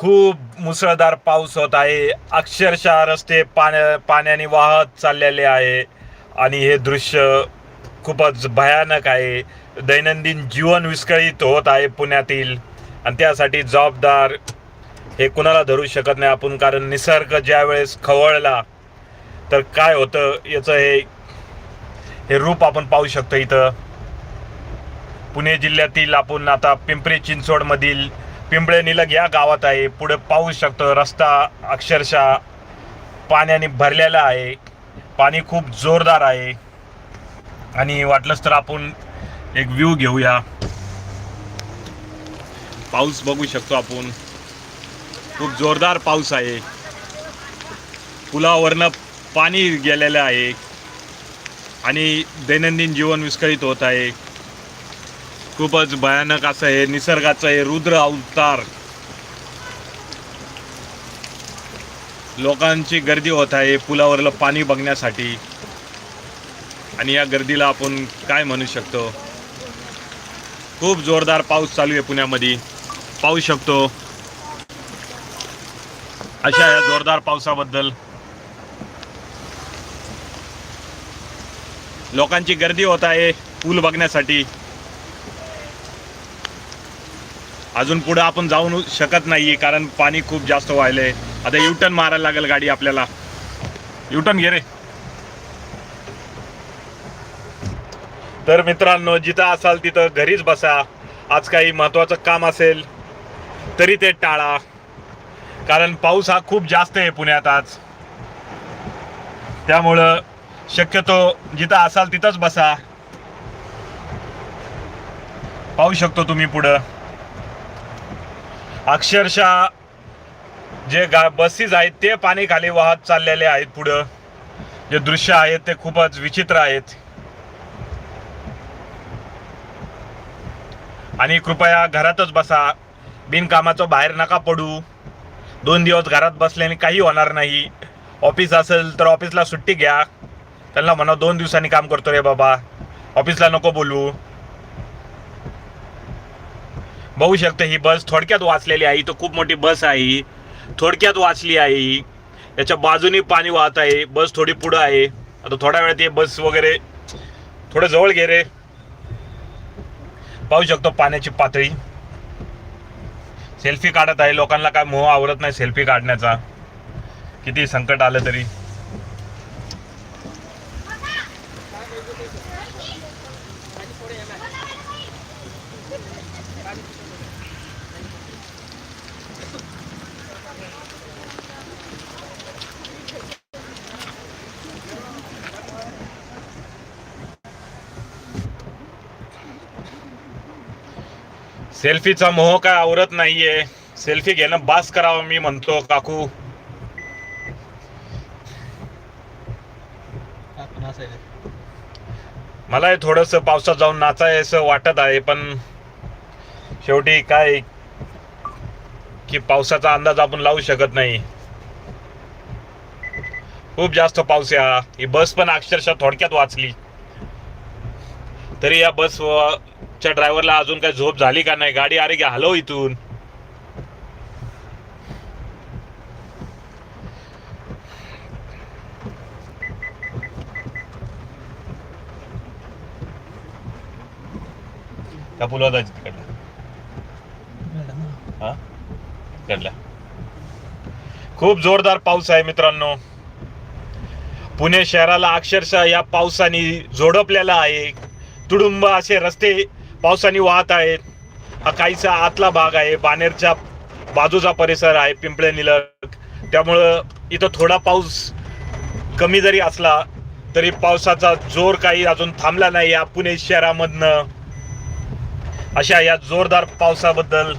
खूप मुसळधार पाऊस होत आहे. अक्षरशः रस्ते पाण्या पाण्याने वाहत चाललेले आहे. आणि हे दृश्य खूपच भयानक आहे. दैनंदिन जीवन विस्कळीत होत आहे पुण्यातील. आणि त्यासाठी जबाबदार हे कुणाला धरू शकत नाही आपण कारण निसर्ग ज्या वेळेस खवळला तर काय होतं याचं हे हे रूप आपण पाहू शकतो इथं. पुणे जिल्ह्यातील आपण आता पिंपरी चिंचवडमधील पिंपळे निलग या गावात आहे. पुढे पाहू शकतो रस्ता अक्षरशः पाण्याने भरलेला आहे. पाणी खूप जोरदार आहे. आणि वाटलंच तर आपण एक व्ह्यू घेऊया. पाऊस बघू शकतो आपण. खूप जोरदार पाऊस आहे. पुलावरनं पाणी गेलेलं आहे. आणि दैनंदिन जीवन विस्कळीत होत आहे. खूपच भयानक असं हे निसर्गाचं हे रुद्र अवतार. लोकांची गर्दी होत आहे पुलावरलं पाणी बघण्यासाठी. आणि या गर्दीला आपण काय म्हणू शकतो? खूप जोरदार पाऊस चालू आहे पुण्यामध्ये. पाहू शकतो. अशा या जोरदार पावसाबद्दल. लोकांची गर्दी होत आहे पूल बघण्यासाठी. अजून पुढं आपण जाऊ शकत नाही कारण पाणी खूप जास्त वाहिलंय आता युटर्न मारायला लागेल गाडी आपल्याला. युटर्न घे रे. तर मित्रांनो जिथं असाल तिथं घरीच बसा. आज काही महत्वाचं काम असेल तरी ते टाळा. कारण पाऊस हा खूप जास्त आहे पुण्यात आज. त्यामुळं शक्यतो जिथं असाल तिथंच बसा. पाहू शकतो तुम्ही पुढं. अक्षरशः जे गा बसेस आहेत ते पाणी खाली वाहत चाललेले आहेत पुढं. जे दृश्य आहेत ते खूपच विचित्र आहेत. आणि कृपया घरातच बसा. बिनकामाचं बाहेर नका पडू. दोन दिवस घरात बसल्याने काही होणार नाही. ऑफिस असेल तर ऑफिसला सुट्टी घ्या. त्यांना म्हणा दोन दिवसांनी काम करतो रे बाबा. ऑफिसला नको बोलू. बघू शकतो ही बस थोडक्यात वाचलेली आहे. तो खूप मोठी बस आहे. थोडक्यात वाचली आहे. याच्या बाजूनी पाणी वाहत आहे. बस थोडी पुढं आहे. आता थोड्या वेळात हे बस वगैरे थोडं जवळ घे रे. पाहू शकतो पाण्याची पातळी. सेल्फी काढत आहे. लोकांना काय मोह आवडत नाही सेल्फी काढण्याचा. किती संकट आलं तरी. सेल्फीचा मोह काय आवरत नाहीये. सेल्फी घेणं बास करावं मी म्हणतो काकू. मला थोडस पावसात जाऊन नाचायचं वाटत आहे पण शेवटी काय की पावसाचा अंदाज आपण लावू शकत नाही. खूप जास्त पाऊस या. ही बस पण अक्षरशः थोडक्यात वाचली. तरी या बस च्या ड्रायव्हरला अजून काय झोप झाली का नाही? गाडी अरे घ्या हलव इथून. त्या पुलावर जायचं तिकडलं हा? खूप जोरदार पाऊस आहे मित्रांनो. पुणे शहराला अक्षरशः या पावसाने झोडपलेला आहे. तुडुंब असे रस्ते पावसाने वाहत आहेत हा काहीसा आतला भाग आहे. बानेरच्या बाजूचा परिसर आहे पिंपळे निलक त्यामुळं इथं थोडा पाऊस कमी जरी असला तरी पावसाचा जोर काही अजून थांबला नाही. या पुणे शहरामधनं अशा या जोरदार पावसाबद्दल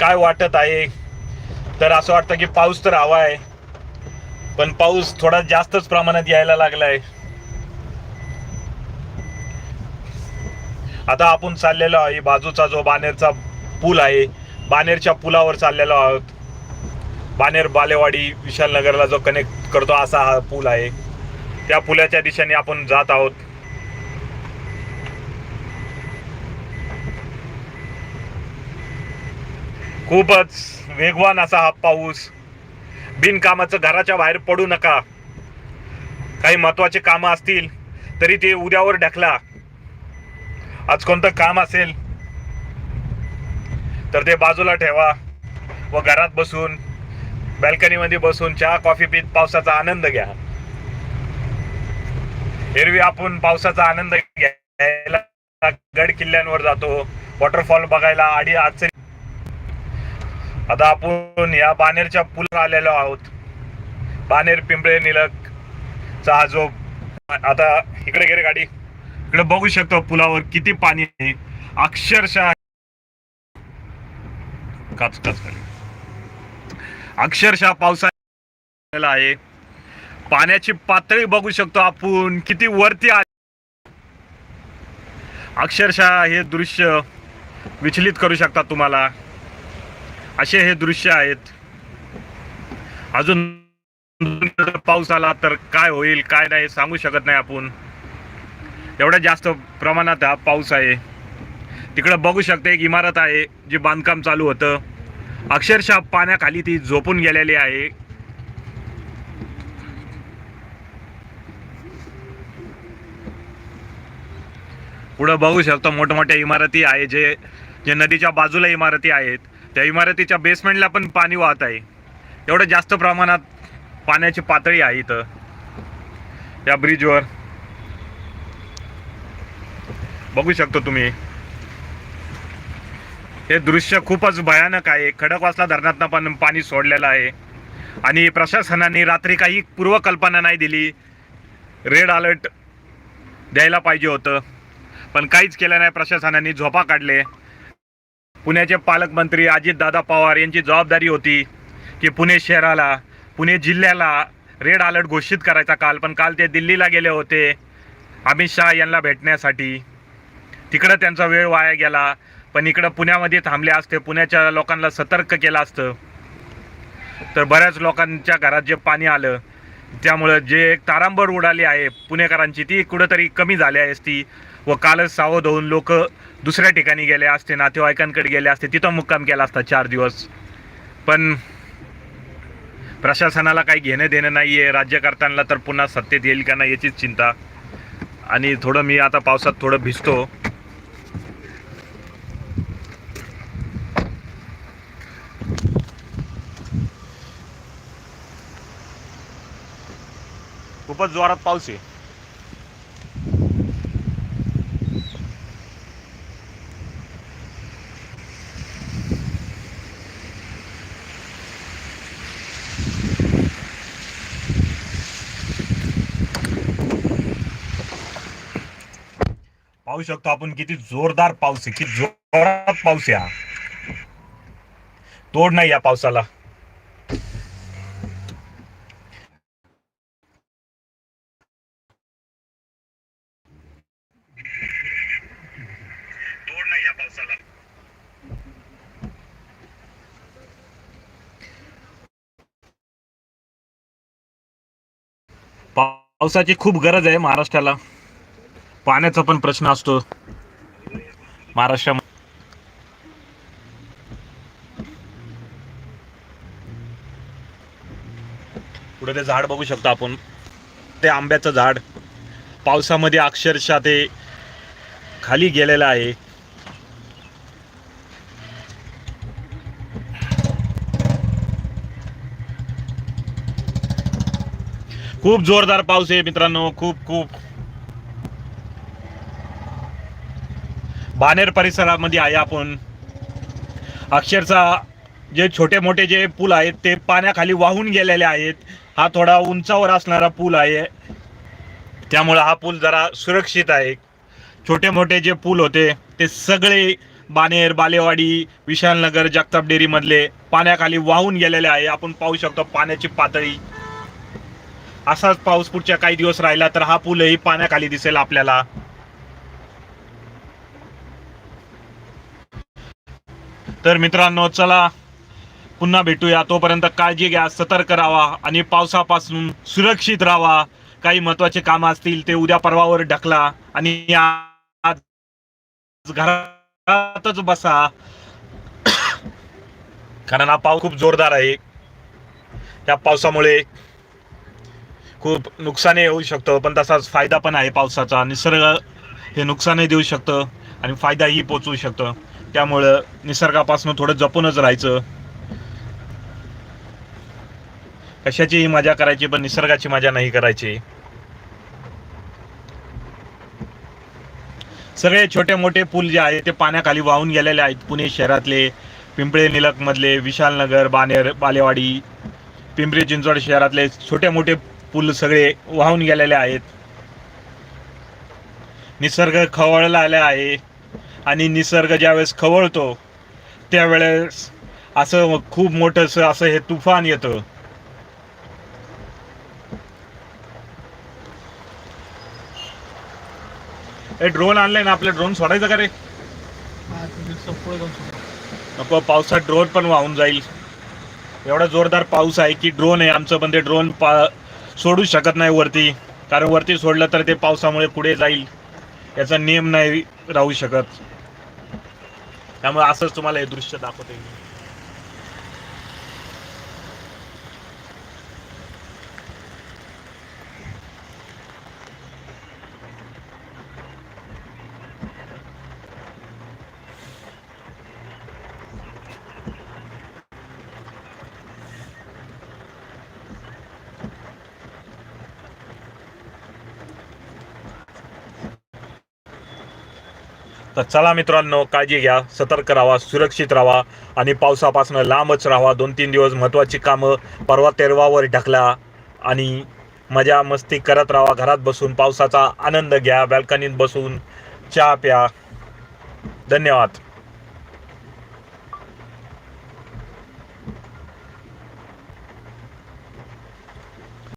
काय वाटत आहे? तर असं वाटतं की पाऊस तर हवा आहे पण पाऊस थोडा जास्तच प्रमाणात यायला लागला आहे आता आपण चाललेलो आहे बाजूचा जो बानेरचा पूल आहे बानेरच्या पुलावर चाललेलो आहोत. बानेर बालेवाडी विशालनगरला जो कनेक्ट करतो असा हा पूल आहे. त्या पुलाच्या दिशेने आपण जात आहोत. खूपच वेगवान असा हा पाऊस. बिनकामाचं घराच्या बाहेर पडू नका. काही महत्त्वाचे कामं असतील तरी ते उद्यावर ढकला. आज कोणतं काम असेल तर ते बाजूला ठेवा व घरात बसून बॅल्कनीमध्ये बसून चहा कॉफी पीत पावसाचा आनंद घ्या. एरवी आपण पावसाचा आनंद घ्यायला गड किल्ल्यांवर जातो वॉटरफॉल बघायला आडी अडचणी आता आपण या बानेरच्या पुलावर आलेलो आहोत. बानेर पिंपळे निलक चा आजोब जो आता इकडे गेले गाडी. इकडे बघू शकतो पुलावर किती पाणी आहे. अक्षरशः काच काच खाली. अक्षरशः पावसाळा आहे. पाण्याची पातळी बघू शकतो आपण. किती वरती आली अक्षरशः हे दृश्य विचलित करू शकतात तुम्हाला. असे हे दृश्य आहेत. अजून पाऊस आला तर काय होईल काय नाही सांगू शकत नाही आपण. एवढ्या जास्त प्रमाणात हा पाऊस आहे. तिकडं बघू शकते एक इमारत आहे जी बांधकाम चालू होतं. अक्षरशः पाण्याखाली ती झोपून गेलेली आहे. पुढं बघू शकतो मोठमोठ्या इमारती आहे जे जे नदीच्या बाजूला इमारती आहेत. त्या इमारतीच्या बेसमेंटला पण पाणी वाहत आहे. एवढं जास्त प्रमाणात पाण्याची पातळी आहे इथं. या ब्रिजवर बघू शकतो तुम्ही. हे दृश्य खूपच भयानक आहे. खडकवासला धरणातनं पण पाणी सोडलेलं आहे. आणि प्रशासनाने रात्री काही पूर्वकल्पना नाही दिली. रेड अलर्ट द्यायला पाहिजे होतं. पण काहीच केलं नाही प्रशासनाने. झोपा काढले. पुण्याचे पालकमंत्री अजितदादा पवार यांची जबाबदारी होती की पुणे शहराला पुणे जिल्ह्याला रेड अलर्ट घोषित करायचा काल. पण काल ते दिल्लीला गेले होते. अमित शहा यांना भेटण्यासाठी. तिकडं त्यांचा वेळ वाया गेला. पण इकडं पुण्यामध्ये थांबले असते. पुण्याच्या लोकांना सतर्क केलं असतं. तर बऱ्याच लोकांच्या घरात जे पाणी आलं त्यामुळं जे एक तारांबळ उडाली आहे पुणेकरांची ती कुठंतरी कमी झाली आहे असती व कालच सावध होऊन लोक दुसऱ्या ठिकाणी गेले असते नातेवाईकांकडे गेले असते. तिथं मुक्काम केला असता चार दिवस. पण प्रशासनाला काही घेणं देणं नाही आहे राज्यकर्त्यांना तर पुन्हा सत्तेत येईल का नाही याचीच चिंता. आणि थोडं मी आता पावसात थोडं भिजतो. खूपच जोरात पाऊस आहे. पाहू शकतो आपण किती जोरदार पाऊस आहे किती जोरात पाऊस आहे हा. तोड नाही या पावसाला. पावसाची खूप गरज आहे महाराष्ट्राला. पाण्याचा पण प्रश्न असतो. महाराष्ट्रामध्ये. पुढे ते झाड बघू शकतो आपण. ते आंब्याचं झाड. पावसामध्ये अक्षरशः ते खाली गेलेलं आहे. खूप जोरदार पाऊस आहे मित्रांनो खूप खूप. बानेर परिसरामध्ये आहे आपण. अक्षरशः जे छोटे मोठे जे पूल आहेत ते पाण्याखाली वाहून गेलेले आहेत. हा थोडा उंचावर असणारा पूल आहे. त्यामुळं हा पूल जरा सुरक्षित आहे. छोटे मोठे जे पूल होते ते सगळे बानेर बालेवाडी विशालनगर जगताप डेअरीमधले पाण्याखाली वाहून गेलेले आहे. आपण पाहू शकतो पाण्याची पातळी. असाच पाऊस पुढच्या काही दिवस राहिला तर हा पूलही पाण्याखाली दिसेल आपल्याला. तर मित्रांनो चला पुन्हा भेटूया. तोपर्यंत काळजी घ्या सतर्क राहा आणि पावसापासून सुरक्षित राहा. काही महत्त्वाचे कामं असतील ते उद्या परवावर ढकला आणि आज घरातच बसा. कारण हा पाऊस खूप जोरदार आहे. त्या पावसामुळे खूप नुकसानही होऊ शकतं पण तसाच फायदा पण आहे पावसाचा. निसर्ग हे नुकसानही देऊ शकतं आणि फायदाही पोचवू शकतं. त्यामुळं निसर्गापासून थोडं जपूनच राहायचं. कशाचीही मजा करायची पण निसर्गाची मजा नाही करायची. सगळे छोटे मोठे पूल जे आहे ते पाण्याखाली वाहून गेलेले आहेत. पुणे शहरातले पिंपळे निलकमधले विशालनगर बानेर बालेवाडी पिंपरी चिंचवड शहरातले छोटे मोठे पूल सगळे वाहून गेलेले आहेत. निसर्ग खवळला आला आहे आणि निसर्ग ज्यावेळेस खवळतो त्यावेळेस असं खूप मोठंसं असं हे तुफान येतं. हे ड्रोन आणलंय ना आपलं ड्रोन सोडायचं का रे? नको पावसात ड्रोन पण वाहून जाईल. एवढा जोरदार पाऊस आहे की ड्रोन आहे. आमचं पण ते ड्रोन पा सोडू शकत नाही वरती. कारण वरती सोडलं तर ते पावसामुळे पुढे जाईल. याचा नियम नाही राहू शकत. त्यामुळे असंच तुम्हाला हे दृश्य दाखवते तर चला मित्रांनो काळजी घ्या सतर्क राहा सुरक्षित राहा आणि पावसापासून लांबच राहा. दोन तीन दिवस महत्त्वाची कामं परवा तेरवावर ढकला आणि मजा मस्ती करत राहा. घरात बसून पावसाचा आनंद घ्या बॅल्कनीत बसून चहा प्या. धन्यवाद.